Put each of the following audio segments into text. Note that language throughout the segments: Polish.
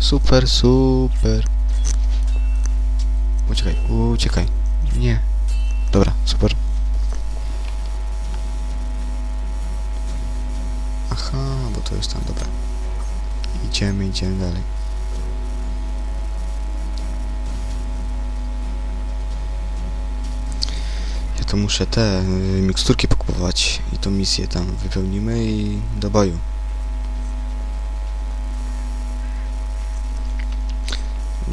super, super. Uciekaj, uciekaj. Nie. Dobra, super. Aha, bo to jest tam, dobra. Idziemy, idziemy dalej. Ja to muszę te y, miksturki pokupować i tą misję tam wypełnimy i do boju.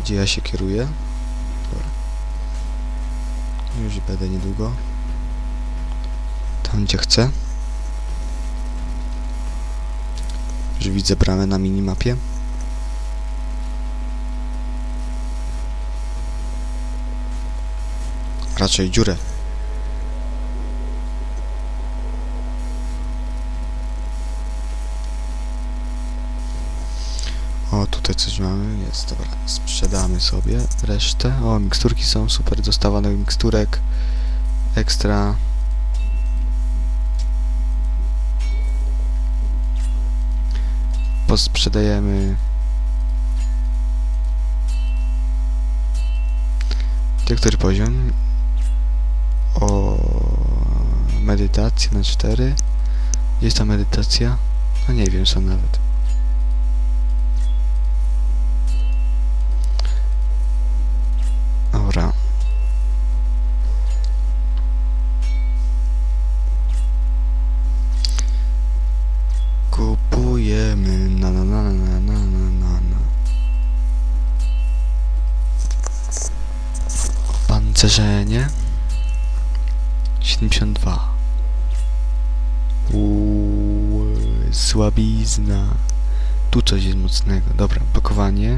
Gdzie ja się kieruję? Dobra. Już będę niedługo. Tam gdzie chcę. Już widzę bramę na minimapie. Raczej dziurę. O, tutaj coś mamy, jest, dobra, sprzedamy sobie resztę. O, miksturki są super, dostawa nowych miksturek, ekstra. Posprzedajemy Gdzie który poziom? O medytacja na 4. Jest ta medytacja? No nie wiem co nawet. Pancerzenie 72 Uuu, słabizna. Tu coś jest mocnego. Dobra, pakowanie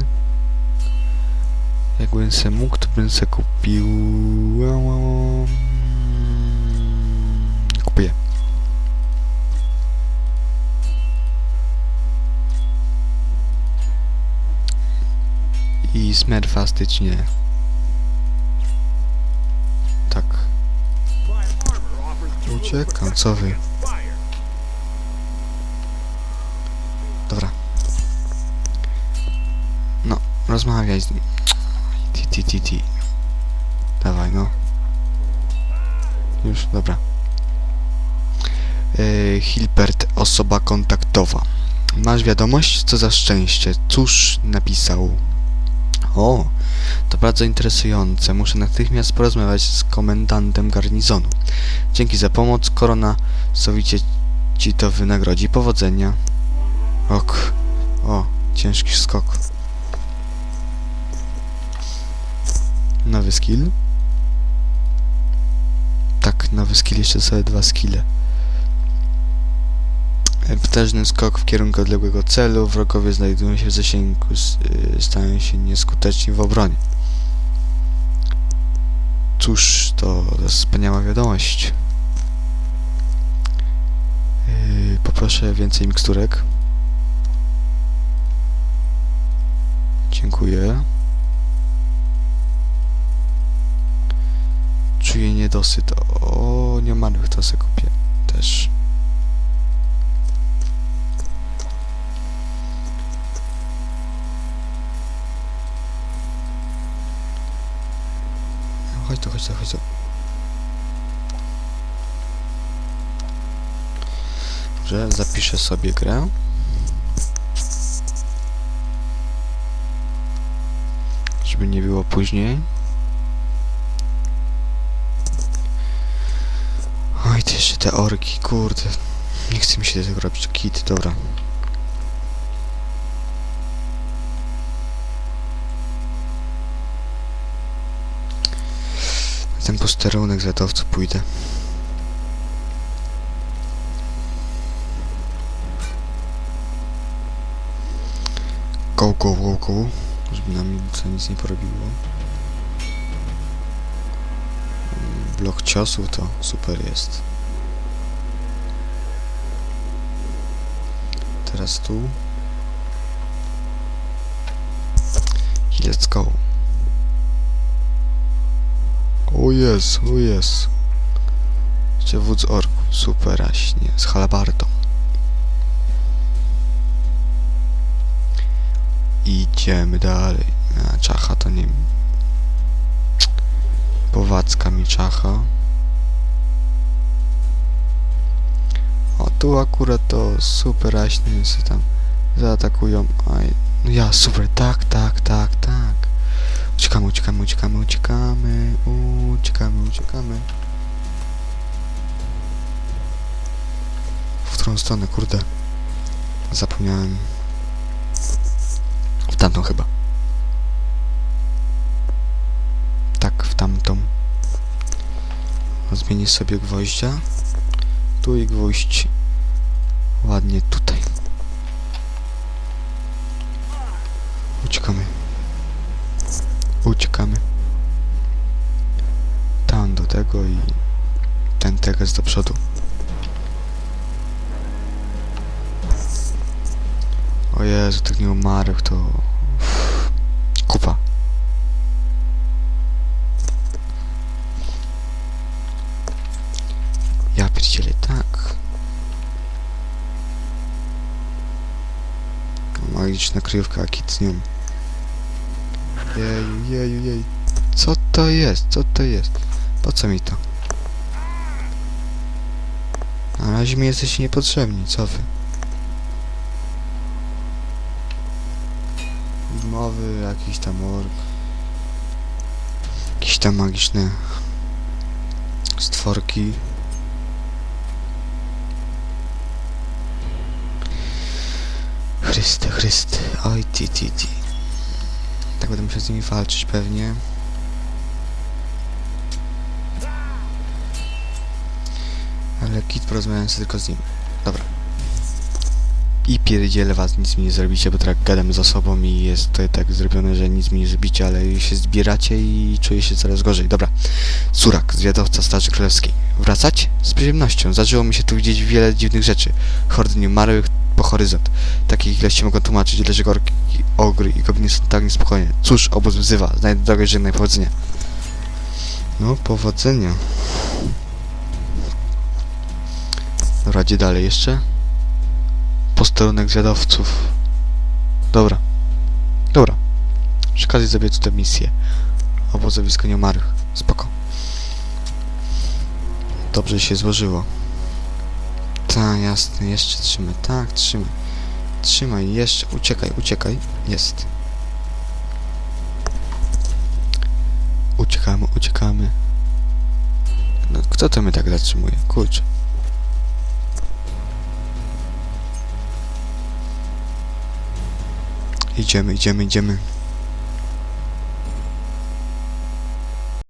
Jakbym se mógł, to bym se kupił Kupuję. I smerfastycznie Tak Uciekam, co wy? Dobra. No, rozmawiaj z nim. Ti, ti, ti, ti. Dawaj, no. Już, dobra. Yy, Hilbert, osoba kontaktowa. Masz wiadomość? Co za szczęście. Cóż napisał? O, to bardzo interesujące. Muszę natychmiast porozmawiać z komendantem garnizonu. Dzięki za pomoc. Korona sowicie ci to wynagrodzi. Powodzenia. Ok. O, ciężki skok. Nowy skill. Tak, nowy skill, jeszcze sobie dwa skille. Potężny skok w kierunku odległego celu. Wrogowie znajdują się w zasięgu, y, stają się nieskuteczni w obronie. Cóż, to wspaniała wiadomość. Yy, poproszę więcej miksturek. Dziękuję. Czuję niedosyt. O, nie to sobie kupię. Też. Chodź tu, chodź tu, chodź tu. Dobrze, zapiszę sobie grę. Żeby nie było później. Oj, ty jeszcze te orki, kurde. Nie chce mi się tego robić. Kit, dobra. Ten posterunek zatowcu pójdę. Go, go, go, go. Żeby nam to nic nie porobiło. Blok ciosów to super jest. Teraz tu. Let's go. O jest, o jest. Jeszcze wódz orków, super raśnie, z halabardą. Idziemy dalej. A, czacha to nie... Powadzka mi czacha. O, tu akurat to super aśny się tam zaatakują. Aj, no ja, super, tak, tak, tak, tak. Uciekamy, uciekamy, uciekamy, uciekamy, uciekamy, uciekamy. W którą stronę, kurde? Zapomniałem. W tamtą chyba. Tak, w tamtą. Zmienię sobie gwoździa. Tu i gwóźdź. Ładnie tutaj. Uciekamy. Uciekamy. Tego i ten teges do przodu. O Jezu, tych nieumarłych to... Uff, Kupa. Ja pierdzielę, tak. Magiczna kryjówka, kit z nią. Jeju, jeju, jej. Co to jest? Co to jest? Po co mi to? Na razie mi jesteście niepotrzebni, co wy? Mowy, jakiś tam ork. Jakieś tam magiczne stworki. Chryste, Chryste. Oj, ti, ti, ti. Tak będę musiał z nimi walczyć pewnie. Ale kit porozmawiałem tylko z nim. Dobra. I pierdzielę was, nic mi nie zrobicie, bo tak gadam za sobą i jest to tak zrobione, że nic mi nie zrobicie, ale się zbieracie i czuję się coraz gorzej. Dobra. Surak, zwiadowca Straży Królewskiej. Wracać? Z przyjemnością. Zaczęło mi się tu widzieć wiele dziwnych rzeczy. Hordy nieumarłych po horyzont. Takich ilości mogą tłumaczyć, dlaczego orki, ogry i gobliny są tak niespokojne. Cóż, obóz wzywa. Znajdę drogę, żegnaj powodzenia. No, powodzenia. Dobra, dalej jeszcze? Posterunek zwiadowców. Dobra. Dobra. Przy okazji zrobię tutaj misję. Obozowisko nieumarłych. Spoko. Dobrze się złożyło. Tak, jasne, jeszcze trzymaj. Tak, trzymaj. Trzymaj, jeszcze. Uciekaj, uciekaj. Jest. Uciekamy, uciekamy. No, kto to mnie tak zatrzymuje? Kurczę. Idziemy, idziemy, idziemy.